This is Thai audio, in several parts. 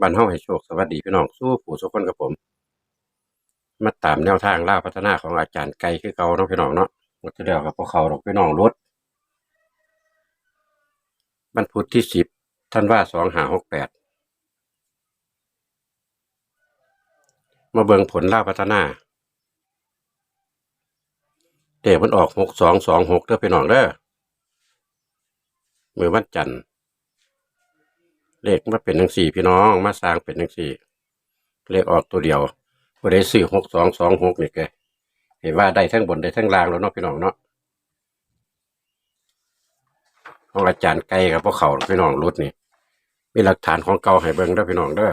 บ้านเฮาให้โชคสวัสดีพี่น้องสู้ผู้สุคนกับผม มาตามแนวทางล่าพัฒนาของอาจารย์ไกลคือเก่าเนาะพี่น้องเนาะหมดที่แล้วกับพวกเขาดอกพี่น้องรถบรรพุทธที่สิบท่านว่าสองหาหกแปดมาเบิงผลล่าพัฒนาเด็กมันออกหกสองสองหกเด้อพี่น้องเด้อมือวันจันทร์ เลขมาเป็นหนังสี่พี่น้องมาสร้างเป็นหนังสี่เลขออกตัวเดียวบ่ได้ซื้อหกสองสองหกนี่แกเห็นว่าได้ทั้งบนได้ทั้งล่างแล้วเนาะพี่น้องเนาะของอาจารย์ไกลกับพวกเขาพี่น้องรุดนี่มีหลักฐานของเก่าให้เบิ่งด้อพี่น้องเด้อ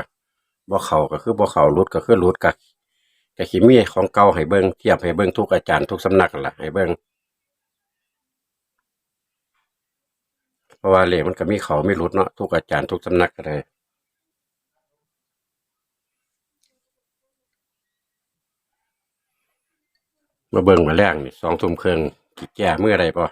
บ่เขาก็คือบ่เขารุดก็คือรุดกะก็สิมีของเก่าให้เบิ่งเทียบให้เบิ่งทุกอาจารย์ทุกสำนักล่ะให้เบิ่งเพ ราะว่าเลขมันก็มีเขาไม่รุดเนาะทุกอาจารย์ทุกสำนักก็เลยมาเบิ่งมาแรงนี่สองทุ่มครึ่งกิแก้มื้อไรปะ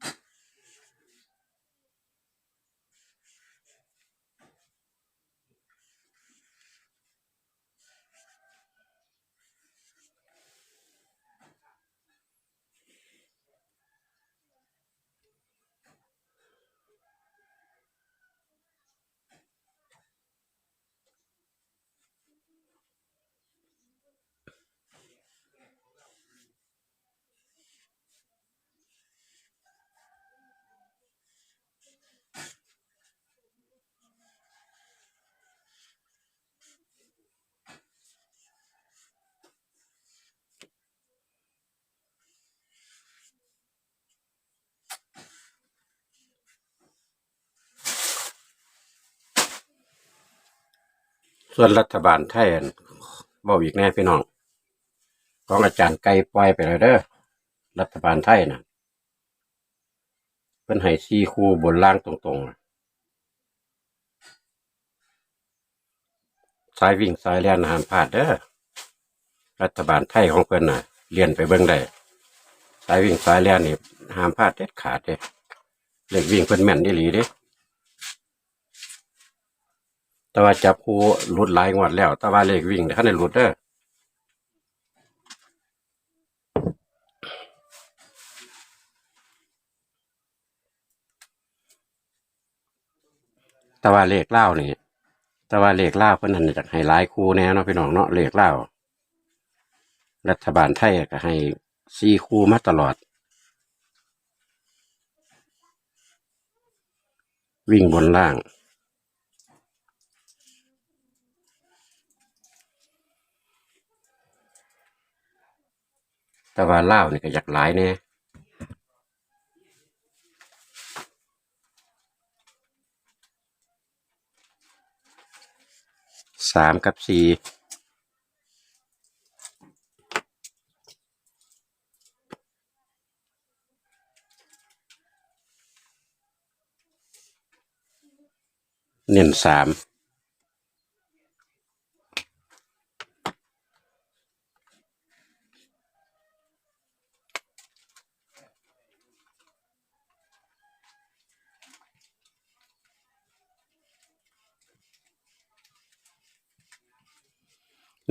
ส่วนรัฐบาลไทยอั่นเว้าอีกแน่พี่น้องของอาจารย์ไกลปล่อยไปแล้วเด้อรัฐบาลไทยน่ะเพิ่นให้4คู่บนล่างตรงๆสายวิ่งสายแล่นหามพลาดเด้อรัฐบาลไทยของเพิ่นน่ะเรียนไปเบิ่งได้สายวิ่งสายแล่นนี่หามพลาดเด็ดขาดเด้เลขวิ่งเพิ่นแม่นอีหลีเด้ แต่ว่าจับคู่หลุดหลายงวดแล้ว แต่ว่าเลขวิ่งคันได้หลุดเด้อแต่ว่าเลขเล่านี่แต่ว่าเลขเล่าเพิ่นนั่นจะให้หลายคู่แน่เนาะพี่น้องเนาะเลขเล่ารัฐบาลไทยก็ให้สี่คู่มาตลอด วิ่งบนล่าง แต่ว่าเล่าวนี่ก็อยากหลายแน่สามกับสี่เน้นสาม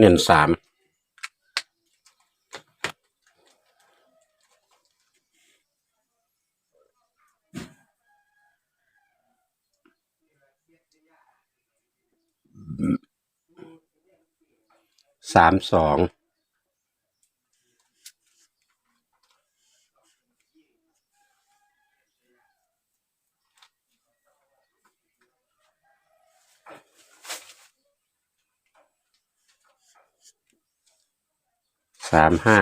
เน้นสามสามสอง สามห้า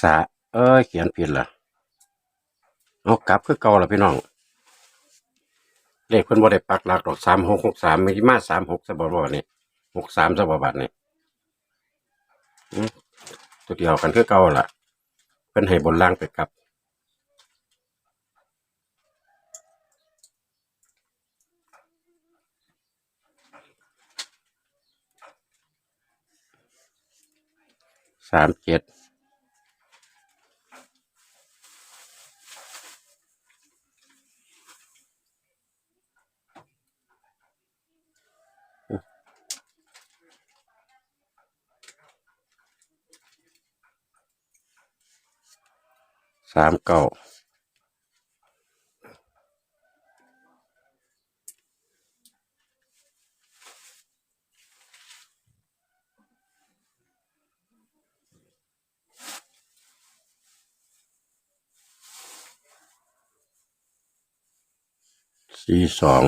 สาเอ้ยเขียนผิดเหรอเอากลับคือเก่าละพี่น้อง เลขคพิ่นบ่ได้ปักหลักดอกสามหกหกสามมีมาสามหกสบบาทนี่หกสามสบบัตเนี่ตัวเดียวกันคือเก่าล่ะเป็นให้บนล่างไปกลับ สามเจ็ดสามเก้า สี่สอง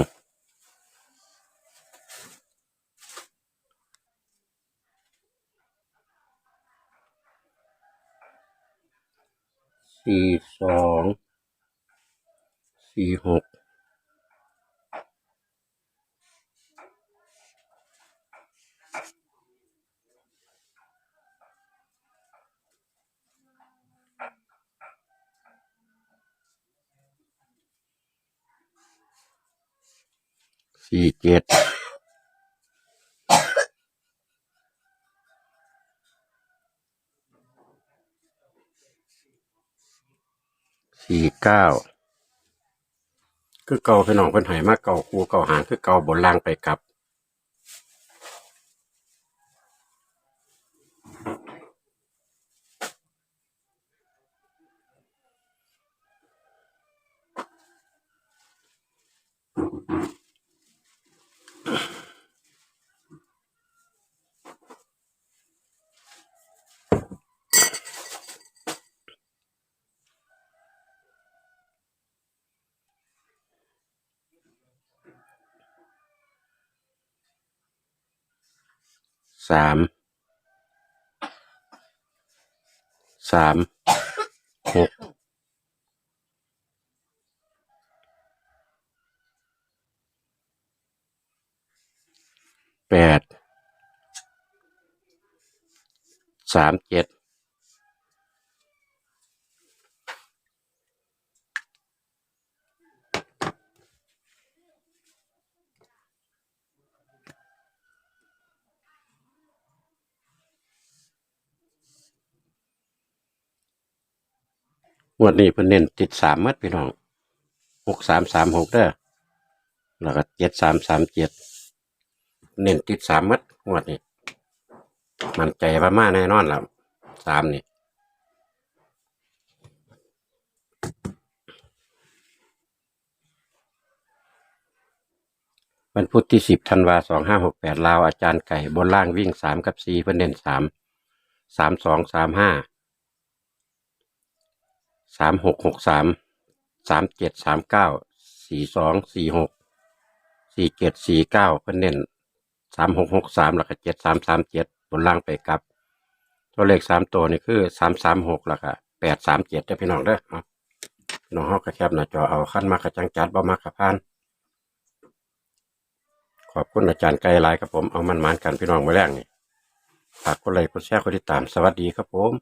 สี่สองสี่หก สี่เจ็ดสี่เก้าคือเก่าพี่น้องเพิ่นให้มาเก่าคูเก่าหางคือเก่าบนล่างไปกลับ สามสามหกแปดสามเจ็ด งวดนี้เพิ่นเน้นติดสามมัดพี่น้องหกสามสามหกเด้อแล้วก็เจ็ดสามสามเจ็ดเน้นติดสามมัดงวดนี้ มันใจประมาณแน่นอนแล้วสามนี่วันพุธที่สิบธันวาสองห้าหกแปดลาวอาจารย์ไก่บนล่างวิ่งสามกับสี่เพื่อนเด่นสามสามสองสามห้า สามหกหกสามสามเจ็ดสามเก้าสี่สองสี่หกสี่เจ็ดสี่เก้าเพื่อนเด่นสามหกหกสามแล้วก็เจ็ดสามสามเจ็ดบนล่างไปกลับ ตัวเลขสามตัวนี่คือสามสามหกแล้วก็แปดสามเจ็ดเด้อพี่น้องเด้อพี่น้องเฮากระแคบหน้าจอเอาขั้นมากระจังจัดบ่มากระพานขอบคุณอาจารย์ไกลหลายครับผมเอามันมานกันพี่น้องมาแรกนี่ฝากกดไลค์กดแชร์กดติดตามสวัสดีครับผม